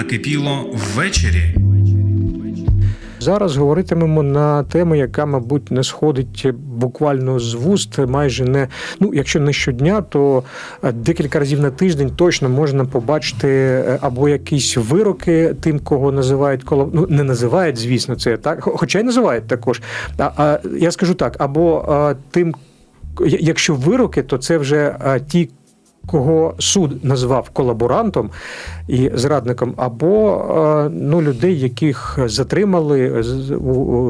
накипіло ввечері. Зараз говоритимемо на тему, яка, мабуть, не сходить буквально з вуст, майже не ну, якщо не щодня, то е, декілька разів на тиждень точно можна побачити е, або якісь вироки тим, кого називають коло... ну, не називають, звісно, це так, хоча й називають також. А, а я скажу так, або а, тим, якщо вироки, то це вже ті. Кого суд назвав колаборантом і зрадником, або е, ну, людей, яких затримали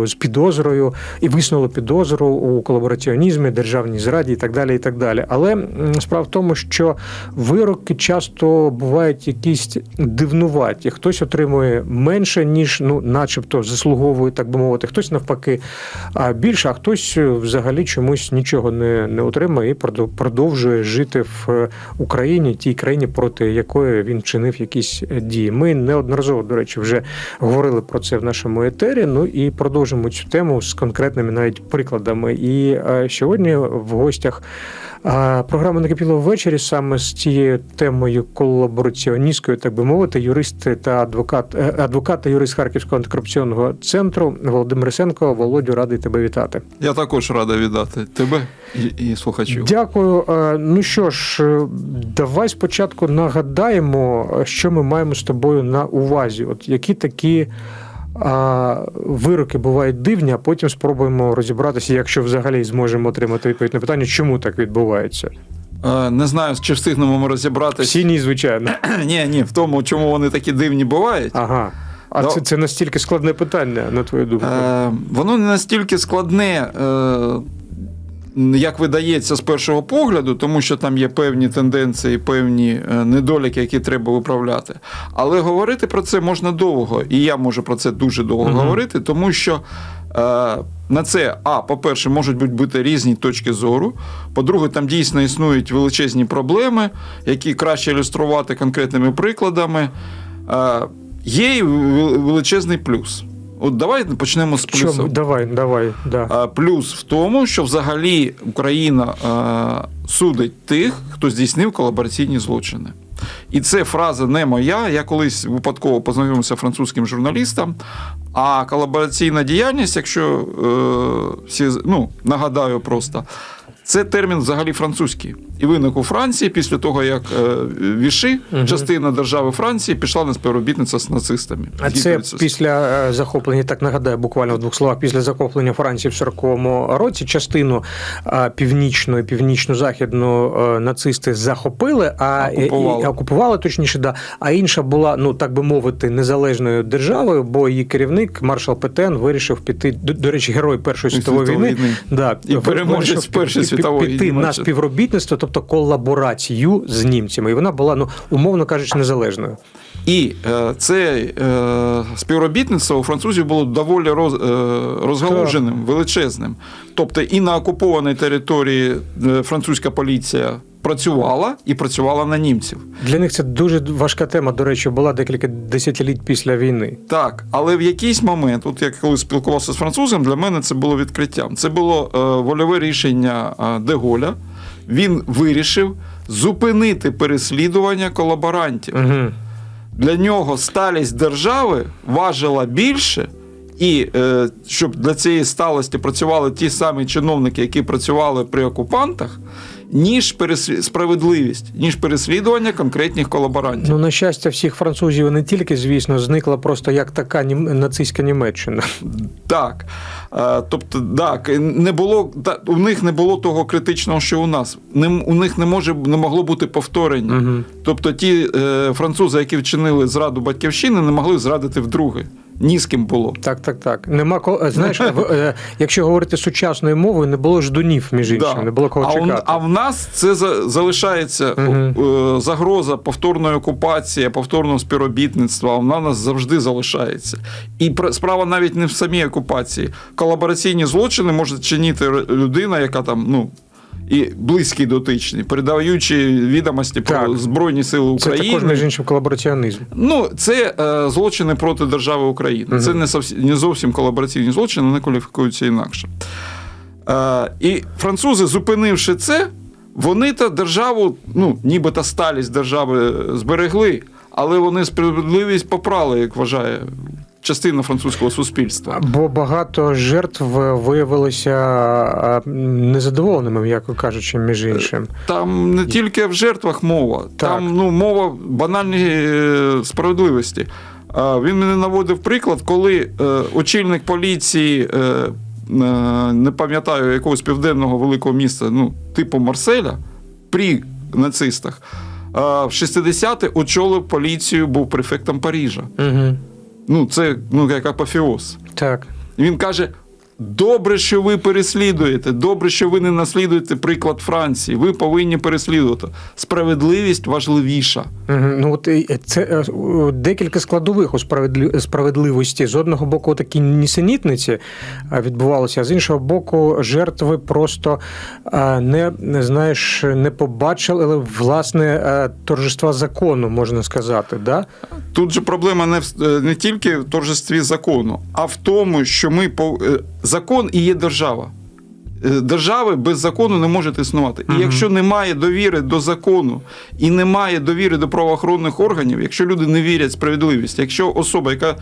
з, підозрою і висунули підозру у колабораціонізмі, державній зраді і так далі. І так далі. Але справа в тому, що вироки часто бувають якісь дивнуваті. Хтось отримує менше, ніж ну, начебто заслуговує, так би мовити, хтось навпаки більше, а хтось е, взагалі чомусь нічого не, не отримує і продовжує жити в е, Україні, тій країні, проти якої він вчинив якісь е, дії. Ми неодноразово, до речі, вже говорили про це в нашому етері. Ну і продовжимо цю тему з конкретними навіть прикладами. І е, сьогодні в гостях. А програма накипіла ввечері саме з цією темою колабораціоністською, так би мовити, юрист та адвокат, е, адвокат та юрист Харківського антикорупційного центру Володимир Рисенко. Володю, радий тебе вітати. Я також радий віддати тебе і, і слухачів. Дякую. Е, Ну що ж, е, давай спочатку нагадаємо, що ми маємо з тобою на увазі. От які такі. А вироки бувають дивні, а потім спробуємо розібратися, якщо взагалі зможемо отримати відповідь на питання, чому так відбувається. Е, Не знаю, чи встигнемо ми розібратися. Всі ні, звичайно. Ні, ні, в тому, чому вони такі дивні бувають. Ага. А Ну, це, це настільки складне питання, на твою думку. Е, воно не настільки складне, е, як видається з першого погляду, тому що там є певні тенденції, певні е, недоліки, які треба виправляти. Але говорити про це можна довго, і я можу про це дуже довго Мгм. говорити, тому що. е, На це, а, по-перше, можуть бути- бути різні точки зору. По-друге, там дійсно існують величезні проблеми, які краще ілюструвати конкретними прикладами. Е, Є і величезний плюс. От давай почнемо з Чому? плюсу. Давай, давай. Да. А, Плюс в тому, що взагалі Україна судить тих, хто здійснив колабораційні злочини. І це фраза не моя. Я колись випадково познайомився французьким журналістом. А колабораційна діяльність, якщо е, всі ну, нагадаю просто, це термін взагалі французький. І виник у Франції після того, як е, Віши, Мгм. частина держави Франції, пішла на співробітництво з нацистами. А це після е, захоплення, так нагадаю, буквально в двох словах, після захоплення Франції в 40-му році частину е, північну і північно-західну е, нацисти захопили, а і- Окупували. і- окупували точніше, да. А інша була, ну так би мовити, незалежною державою, бо її керівник маршал Петен вирішив піти. До, до речі, герой Першої світової Світової війни. війни. Да, І переможець Першої пі- світової піти на співробітництво, тобто колаборацію з німцями. І вона була, ну умовно кажучи, незалежною. І е, це е, співробітництво у французів було доволі роз, е, розгалуженим, величезним. Тобто і на окупованій території е, французька поліція працювала і працювала на німців. Для них це дуже важка тема. До речі, була декілька десятиліть після війни. Так, але в якийсь момент, от я коли спілкувався з французом, для мене це було відкриттям. Це було е, вольове рішення е, Деголя. Він вирішив зупинити переслідування колаборантів. Угу. для нього сталість держави важила більше, і е, щоб для цієї сталості працювали ті самі чиновники, які працювали при окупантах, ніж переслі... справедливість, ніж переслідування конкретних колаборантів. Ну, на щастя, всіх французів не тільки, звісно, зникла просто як така нацистська Німеччина. Так. Е, Тобто, так, не було, та, у них не було того критичного, що у нас. Не, у них не, може, не могло бути повторення. Угу. Тобто ті е, французи, які вчинили зраду батьківщини, не могли зрадити вдруге. Ні з ким було. Так, так, так. Нема ко... е, Знаєш, в, е, якщо говорити сучасною мовою, не було ждунів, між іншим, Да. не було кого а, у- чекати. а в нас це за- залишається е, загроза повторної окупації, повторного співробітництва. Вона у нас завжди залишається. І пр- справа навіть не в самій окупації. Колабораційні злочини може чинити людина, яка там, ну. І близький дотичний, передаючи відомості про Збройні Сили Це України. також, між іншим, колабораціонізм. Ну, це е, злочини проти держави України. Мгм. Це не, не зовсім колабораційні злочини, вони кваліфікуються інакше. Е, і французи, зупинивши це, вони та державу, ну, нібито сталість держави зберегли. але вони справедливість попрали, як вважає частина французького суспільства. Бо багато жертв виявилися незадоволеними, м'яко кажучи, між іншим. Там не тільки в жертвах мова, там ну, мова банальної е, справедливості. Він мене наводив приклад, коли е, очільник поліції, е, е, не пам'ятаю, якогось південного великого міста, ну, типу Марселя, при нацистах, е, в 60-ті очолив поліцію, був префектом Парижа. Угу. Ну, це ну, як апофеоз. Так. І він каже: добре, що ви переслідуєте, добре, що ви не наслідуєте приклад Франції. Ви повинні переслідувати. Справедливість важливіша. Ну от це е, декілька складових у справедливості. З одного боку, такі нісенітниці е, відбувалися, а з іншого боку, жертви просто е, не, знаєш, не побачили власне торжества закону, можна сказати. Да? Тут же проблема не, в- не тільки в торжестві закону, а в тому, що ми по закон і є держава. Е, Держави без закону не можуть існувати. І якщо немає довіри до закону і немає довіри до правоохоронних органів, якщо люди не вірять в справедливість, якщо особа, яка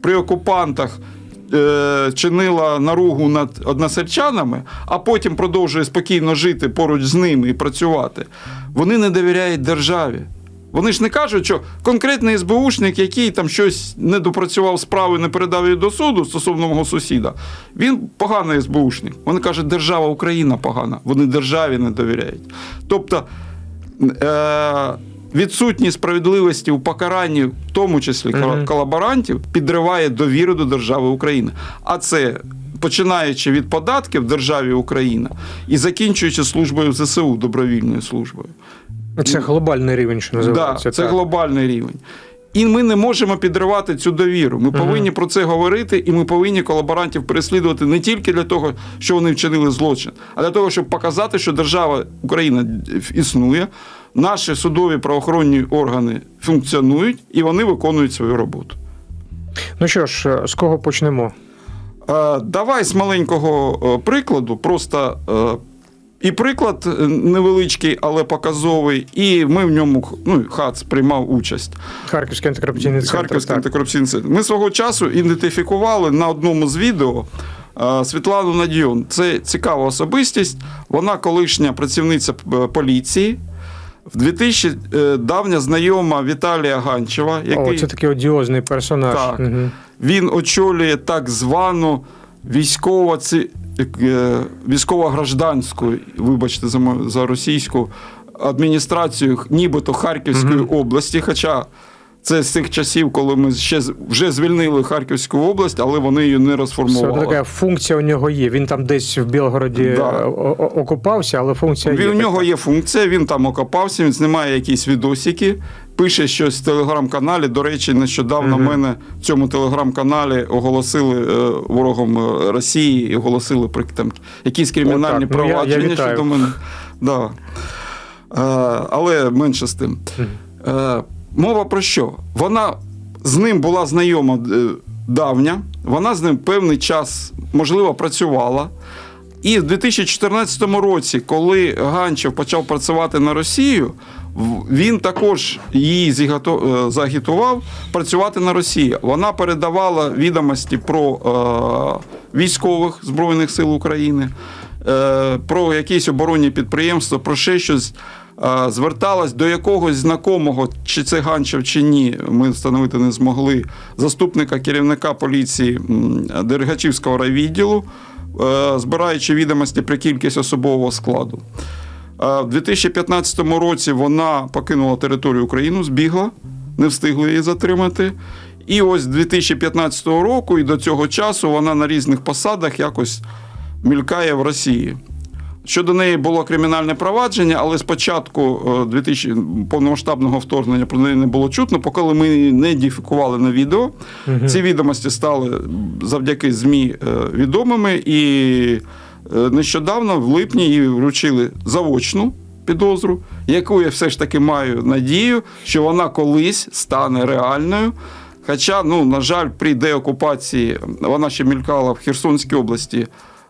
при окупантах е, чинила наругу над односельчанами, а потім продовжує спокійно жити поруч з ними і працювати, вони не довіряють державі. Вони ж не кажуть, що конкретний СБУшник, який там щось не допрацював справи, не передав її до суду стосовно мого сусіда, він поганий СБУшник. Вони кажуть, держава Україна погана. Вони державі не довіряють. Тобто е- відсутність справедливості у покаранні, в тому числі колаборантів, підриває довіру до держави України. А це. Починаючи від податків в державі Україна і закінчуючи службою ЗСУ добровільною службою. Це глобальний рівень, що називається. Да, це так. глобальний рівень. І ми не можемо підривати цю довіру. Ми повинні про це говорити, і ми повинні колаборантів переслідувати не тільки для того, що вони вчинили злочин, а для того, щоб показати, що держава Україна існує, наші судові правоохоронні органи функціонують і вони виконують свою роботу. Ну що ж, з кого почнемо? Е, Давай з маленького е, прикладу, просто е, і приклад е, невеличкий, але показовий, і ми в ньому ну, ХАЦ приймав участь. Харківський антикорупційний центр. Харківський антикорупційний центр. Ми свого часу ідентифікували на одному з відео е, Світлану Надіон. Це цікава особистість. Вона колишня працівниця е, поліції. В 2000 е, давня знайома Віталія Ганчева, який О, це такий одіозний персонаж. Так. Угу. він очолює так звану військово ці- е, військово-гражданську, вибачте за, за російську адміністрацію, нібито Харківської області. Хоча це з тих часів, коли ми ще вже звільнили Харківську область, але вони її не розформували. така функція у нього є. Він там десь в Білгороді Да. е, о- о- окупався, але функція Він, є. у нього є функція, він там окопався, він знімає якісь відосики, пише щось в телеграм-каналі. До речі, нещодавно Мгм. мене в цьому телеграм-каналі оголосили е, ворогом е, Росії і оголосили там якісь кримінальні Отак. Ну, я- я щодо мене. Да. Е, але менше з тим. Е, мова про що? Вона з ним була знайома е, давня, вона з ним певний час, можливо, працювала. І в 2014 році, коли Ганчев почав працювати на Росію, він також її е, загітував працювати на Росію. Вона передавала відомості про е, військових Збройних сил України, е, про якісь оборонні підприємства, про ще щось. Зверталась до якогось знакомого, чи це Ганчев, чи ні, ми встановити не змогли, заступника керівника поліції Дергачівського райвідділу, е, збираючи відомості про кількість особового складу. В 2015 році вона покинула територію України, збігла, не встигли її затримати. І ось з 2015 року і до цього часу вона на різних посадах якось мількає в Росії. Щодо неї було кримінальне провадження, але спочатку е, 2000 повномасштабного вторгнення про неї не було чутно, поки ми не ідентифікували на відео. Ці відомості стали завдяки ЗМІ е, відомими, і е, нещодавно, в липні, їй вручили заочну підозру, яку я все ж таки маю надію, що вона колись стане реальною. Хоча, ну, на жаль, при деокупації вона ще мількала в Херсонській області.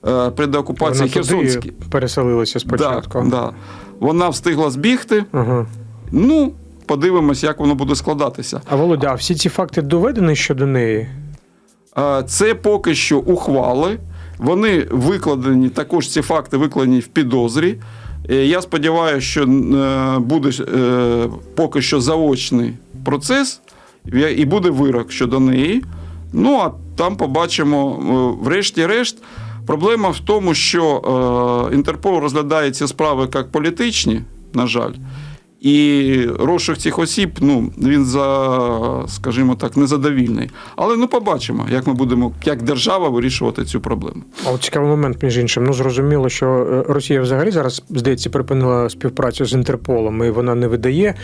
Е, При деокупації Херсонській. переселилася спочатку. Да, да. Вона встигла збігти. Ага. Ну, подивимось, як воно буде складатися. А Володя, а всі ці факти доведені щодо неї? Е, Це поки що ухвали. Вони викладені, також ці факти викладені в підозрі. Е, Я сподіваюся, що буде поки що заочний процес і буде вирок щодо неї. Ну а там побачимо, врешті-решт. Проблема в тому, що е, Інтерпол розглядає ці справи як політичні, на жаль. І розшук цих осіб, ну він за, скажімо так, незадовільний. Але ну побачимо, як ми будемо, як держава вирішувати цю проблему. А от цікавий момент, між іншим. Ну зрозуміло, що е, Росія взагалі зараз, здається, припинила співпрацю з Інтерполом, і вона не видає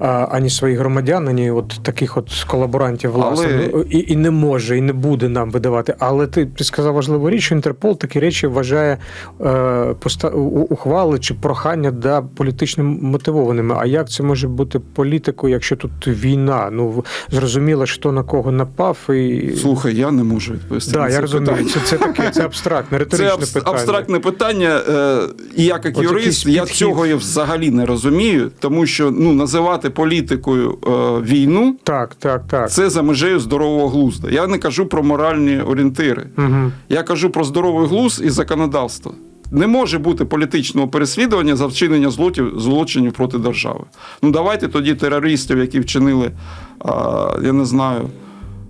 а, ані своїх громадян, ані от таких от колаборантів власне. Але- Ну, і, і не може, і не буде нам видавати. Але ти, ти сказав важливу річ, що Інтерпол такі речі вважає е, поста- ухвали чи прохання да, політично мотивованими. А як це може бути політикою, якщо тут війна? Ну зрозуміло, хто на кого напав і. Слухай, я не можу відповісти. Да, на я розумію. питання. Це, це таке, це абстрактне, Це абс- питання. абстрактне питання. е, І я, як От юрист, я цього я взагалі не розумію, тому що ну, називати політикою е, війну Так, так, так. це за межею здорового глузду. Я не кажу про моральні орієнтири. Угу. Я кажу про здоровий глузд і законодавство. Не може бути політичного переслідування за вчинення злотів, злочинів проти держави. Ну давайте тоді терористів, які вчинили, я не знаю,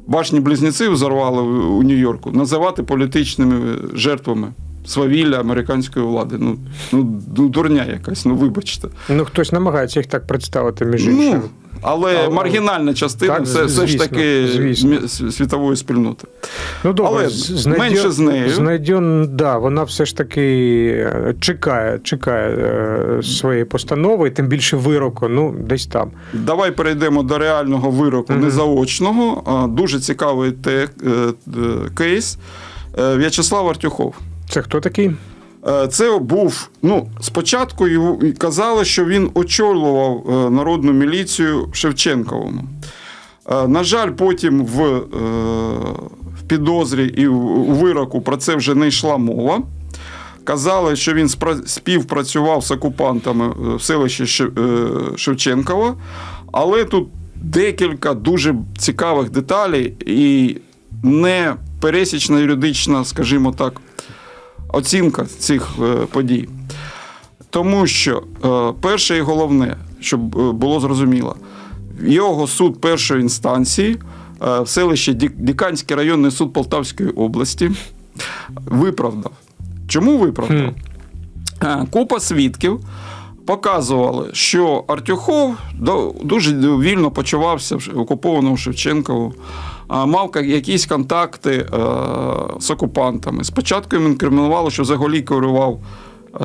башні близнеці взорвали у Нью-Йорку, називати політичними жертвами свавілля американської влади. Ну, ну дурня якась, ну вибачте. Ну, хтось намагається їх так представити, між іншим. Ну, але Але- маргінальна частина Так, все, все ж таки звісно. світової спільноти. Ну, добре, але з- менше з нею. Знайдьон, да, вона все ж таки е, чекає, чекає е, своєї постанови, тим більше вироку, ну, десь там. Давай перейдемо до реального вироку, Мгм. не заочного. А, Дуже цікавий те, е, е, кейс. Е, В'ячеслав Артюхов. Це хто такий? Е, Це був. Ну, спочатку його казали, що він очолював е, народну міліцію в Шевченковому. Е, На жаль, потім в, підозрі і у вироку про це вже не йшла мова. Казали, що він співпрацював з окупантами в селищі Шевченкова, але тут декілька дуже цікавих деталей і не пересічна юридична, скажімо так, оцінка цих е, подій. Тому що е, перше і головне, щоб е, було зрозуміло, його суд першої інстанції в селищі Діканський районний суд Полтавської області виправдав. Чому виправдав? Хм. Купа свідків показували, що Артюхов дуже вільно почувався в окупованому Шевченкову, мав якісь контакти е, з окупантами. Спочатку їм інкримінували, що взагалі керував е,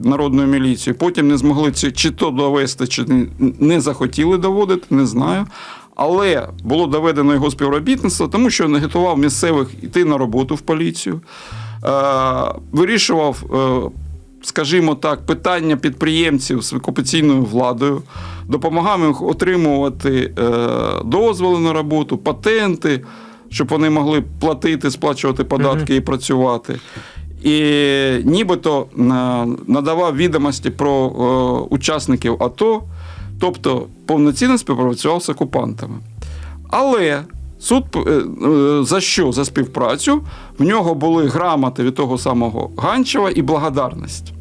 народною міліцією. Потім не змогли чи, чи то довести, чи не, захотіли доводити, не знаю. Але було доведено його співробітництво, тому що не агітував місцевих йти на роботу в поліцію, е, вирішував, скажімо так, питання підприємців з окупаційною владою, допомагав їм отримувати е, дозволи на роботу, патенти, щоб вони могли платити, сплачувати податки і працювати. І нібито е, надавав відомості про е, учасників АТО, тобто повноцінно співпрацював з окупантами. Але суд за що? За співпрацю в нього були грамоти від того самого Ганчева і благодарність.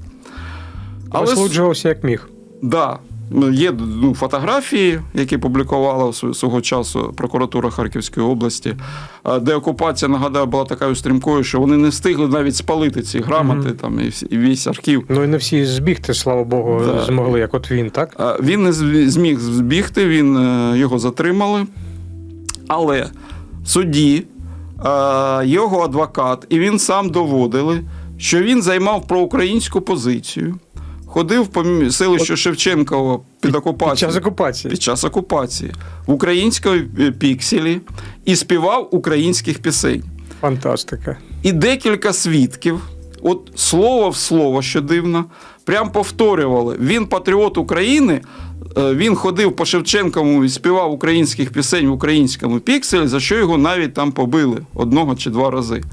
Вислуджувався як міг. Да. Ну, Є ну, фотографії, які публікувала свого часу прокуратура Харківської області, де окупація, нагадаю, була такою стрімкою, що вони не встигли навіть спалити ці грамоти там, і, всі- і весь архів. Ну і не всі збігти, слава Богу, Да. змогли, як от він, так? Він не зміг збігти, він, е, його затримали. Але в суді е, його адвокат і він сам доводили, що він займав проукраїнську позицію, ходив по селищу Шевченкова під Під окупацією. час окупації. Під час окупації в українській е, пікселі і співав українських пісень. Фантастика. І декілька свідків, от слово в слово, що дивно, прям повторювали: він патріот України. е, Він ходив по Шевченкову і співав українських пісень в українському пікселі, за що його навіть там побили одного чи два рази.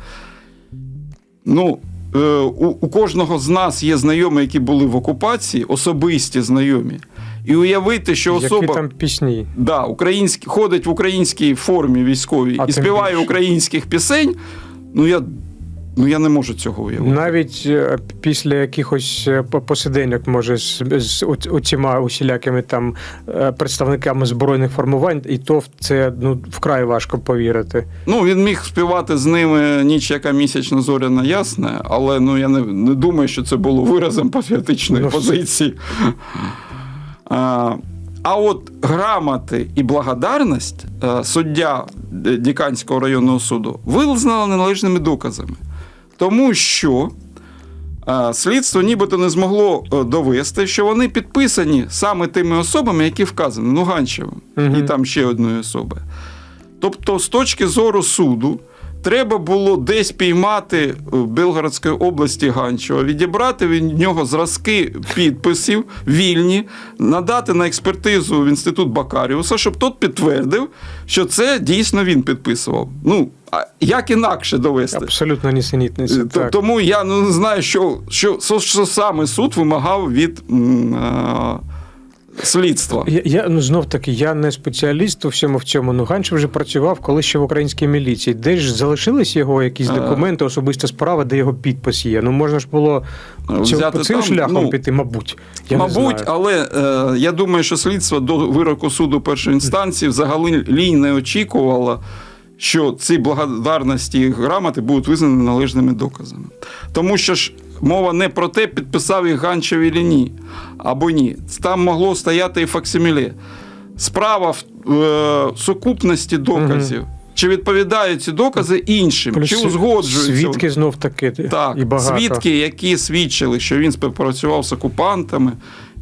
Ну, у, у кожного з нас є знайомі, які були в окупації, особисті знайомі. І уявити, що Які особа там пісні. да, українські, ходить в українській формі військовій А і співає більше. українських пісень, ну я, ну я не можу цього уявити. Навіть е, після якихось е, посиденьок, може, з, з оціма усілякими там е, представниками збройних формувань, і то в це ну вкрай важко повірити. Ну, він міг співати з ними ніч, яка місячна зоряна ясна, але ну, я не, не думаю, що це було виразом патріотичної Ну, позиції. А, а от грамоти і благодарність суддя Діканського районного суду визнала неналежними доказами. Тому що е, слідство нібито не змогло е, довести, що вони підписані саме тими особами, які вказані Нуганчевим і там ще одної особи. Тобто, з точки зору суду, треба було десь піймати в Белгородської області Ганчева, відібрати від нього зразки підписів вільні, надати на експертизу в інститут Бакаріуса, щоб тот підтвердив, що це дійсно він підписував. Ну, а як інакше довести? Абсолютно нісенітниця. Так. Тому я ну, не знаю, що, що, що, саме суд вимагав від м, слідства. Я, я ну знов таки, я не спеціаліст у всьому в цьому. Ну Ганчев вже працював коли ще в українській міліції. Де ж залишились його якісь Е. документи, особиста справа, де його підпис є. Ну можна ж було цим, Взяти цим там, шляхом ну, піти, мабуть. Я Мабуть, не знаю. але е, я думаю, що слідство до вироку суду першої інстанції взагалі не очікувало, що ці благодарності і грамоти будуть визнані належними доказами. Тому що ж мова не про те, підписав їх Ганчев чи ні, або ні. Там могло стояти і факсиміле. Справа в е, сукупності доказів. Чи відповідають ці докази іншим, Плюс чи узгоджуються свідки знов таки так, і багато. свідки, які свідчили, що він співпрацював з окупантами,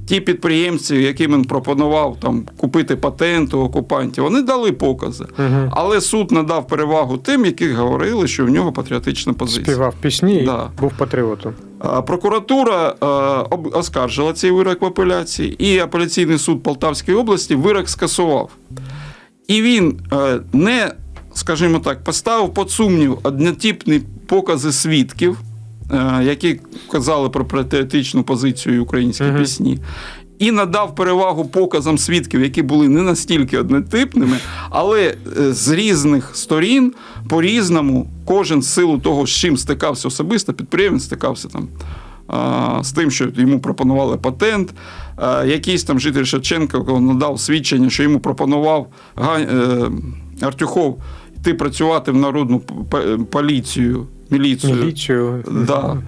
ті підприємці, яким він пропонував там купити патент у окупантів, вони дали покази. Мгм. Але суд надав перевагу тим, які говорили, що в нього патріотична позиція. співав пісні Да. і був патріотом. Прокуратура оскаржила цей вирок в апеляції, і апеляційний суд Полтавської області вирок скасував. І він не, скажімо так, поставив під сумнів однотипні покази свідків, які казали про патріотичну позицію української українські Мгм. пісні. І надав перевагу показам свідків, які були не настільки однотипними, але е, з різних сторін по-різному, кожен з силу того, з чим стикався особисто, підприємець стикався там з тим, що йому пропонували патент. Якийсь там житель Шевченка надав свідчення, що йому пропонував е, Артюхов йти працювати в народну поліцію, міліцію. Міліцію. Да, е,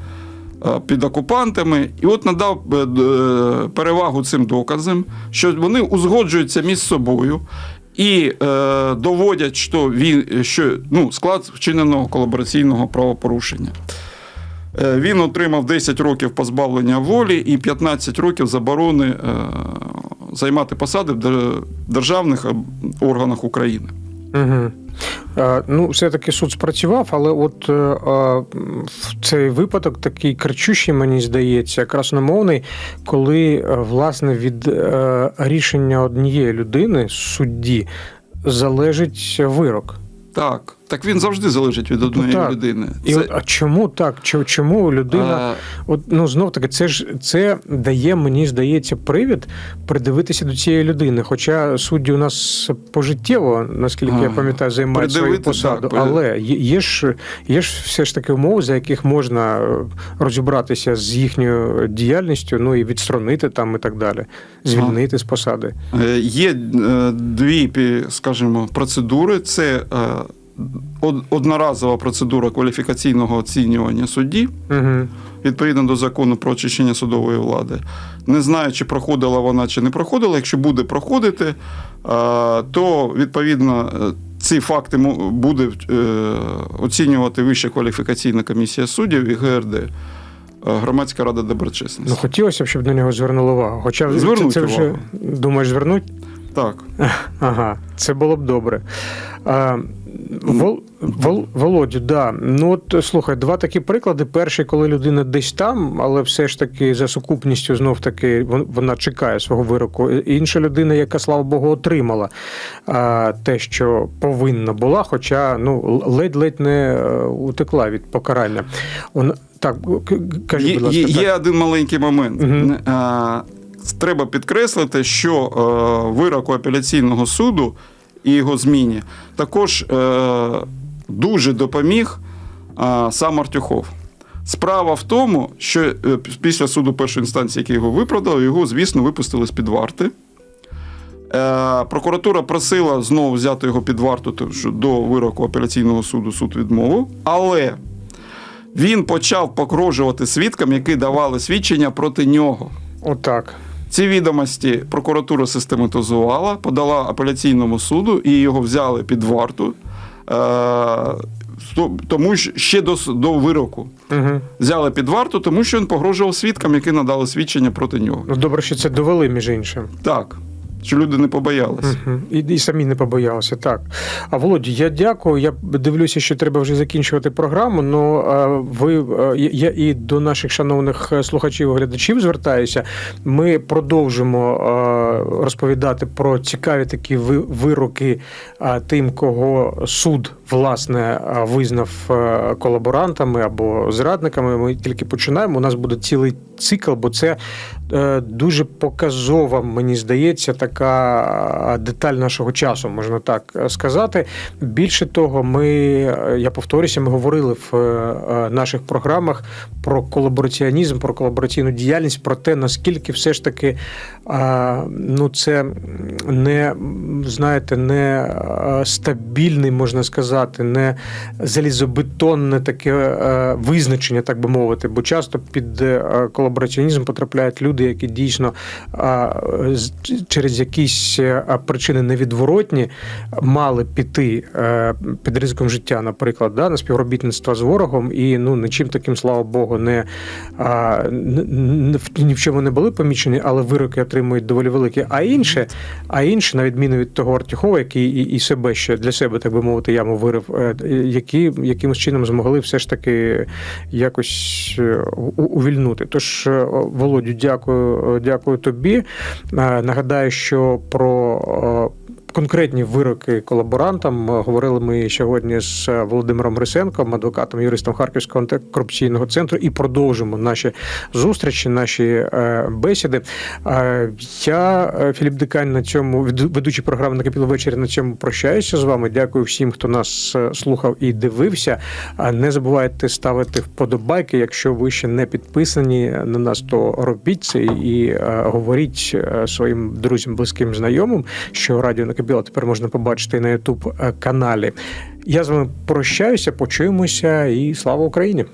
під окупантами, і от надав е, е, перевагу цим доказам, що вони узгоджуються між собою і е, доводять, що він що ну, склад вчиненого колабораційного правопорушення. Е, Він отримав 10 років позбавлення волі і 15 років заборони е, займати посади в державних е, органах України. Угу. Е, ну, все-таки суд спрацював, але от е, е, в цей випадок такий кричущий, мені здається, красномовний, коли власне від рішення однієї людини, судді, залежить вирок. Так, так він завжди залежить від одної Ну, так. людини. І от, а чому так? Чому, людина? Е, От ну знов таки, це ж це дає, мені здається, привід придивитися до цієї людини. Хоча судді у нас пожиттєво, наскільки я пам'ятаю, займають свою посаду. так, Але є, ж є ж все ж таки умови, за яких можна е, розібратися з їхньою діяльністю, ну і відсторонити там і так далі, звільнити з посади. Е, Є е, дві, скажімо, процедури. Це одноразова процедура кваліфікаційного оцінювання судді Угу. відповідно до закону про очищення судової влади. Не знаю, чи проходила вона, чи не проходила. Якщо буде проходити, е, то відповідно е, ці факти буде е, оцінювати Вища кваліфікаційна комісія суддів і ГРД. Громадська рада Ну, хотілося б, щоб на нього звернули увагу. Хоча це, це вже увагу. думаєш, звернуть? Так. Ага, це було б добре. А, Вол, Вол, Володю, да. Ну от слухай, два такі приклади. Перший, коли людина десь там, але все ж таки за сукупністю знов таки вона чекає свого вироку. Інша людина, яка, слава Богу, отримала а, те, що повинна була, хоча ну ледь-ледь не е, утекла від покарання. Вона так кажіть, Є, будь ласка, є, так. є один маленький момент. Мгм. А, треба підкреслити, що е, вироку апеляційного суду і його зміні також е, дуже допоміг е, сам Артюхов. Справа в тому, що е, після суду першої інстанції, який його виправдав, його, звісно, випустили з-під варти. Е, Прокуратура просила знову взяти його під варту, до вироку апеляційного суду суд відмовив. Але він почав погрожувати свідкам, які давали свідчення проти нього. Отак. Ці відомості прокуратура систематизувала, подала апеляційному суду і його взяли під варту. Е, тому що ще до, до вироку Угу. взяли під варту, тому що він погрожував свідкам, які надали свідчення проти нього. Ну, добре, що це довели, між іншим. Так, що люди не побоялися. Мгм. І, і самі не побоялися, так. А Володі, я дякую. Я дивлюся, що треба вже закінчувати програму. Ну ви я і до наших шановних е, слухачів і глядачів звертаюся. Ми продовжимо розповідати про цікаві такі ви- вироки тим, кого суд власне визнав е, колаборантами або зрадниками. Ми тільки починаємо. У нас буде цілий цикл, бо це дуже показова, мені здається, така деталь нашого часу, можна так е, сказати. Більше того, ми, е, я повторюся, ми говорили в е, наших програмах про колабораціонізм, про колабораційну діяльність, про те, наскільки все ж таки е, ну, це не знаєте, не е, стабільний, можна сказати, не залізобетонне таке е, визначення, так би мовити, бо часто під е, колабораціонізм потрапляють люди, які дійсно через якісь е, причини невідворотні мали піти е, під ризиком життя, наприклад, да, на співробітництво з ворогом, і ну нічим таким, слава Богу, не, ні в чому не були помічені, але вироки отримують доволі великі. А інше, а інше, на відміну від того Артюхова, який і, і себе ще для себе, так би мовити, яму вирив, е, які якимось чином змогли все ж таки якось увільнути. Тож, Володю, дякую, е, дякую тобі. Е, Нагадаю, що про е, конкретні вироки колаборантам е, говорили ми сьогодні з е, Володимиром Грисенком, адвокатом, юристом Харківського антикорупційного центру, і продовжимо наші зустрічі, наші е, бесіди. Я, Філіп Дикань, на цьому веду- ведучий програми «Накипіло ввечері» на цьому прощаюся з вами. Дякую всім, хто нас слухав і дивився. Не забувайте ставити вподобайки. Якщо ви ще не підписані на нас, то робіть це і говоріть своїм друзям, близьким, знайомим, що радіо Накипіло тепер можна побачити на Ютуб каналі. Я з вами прощаюся, почуємося і слава Україні!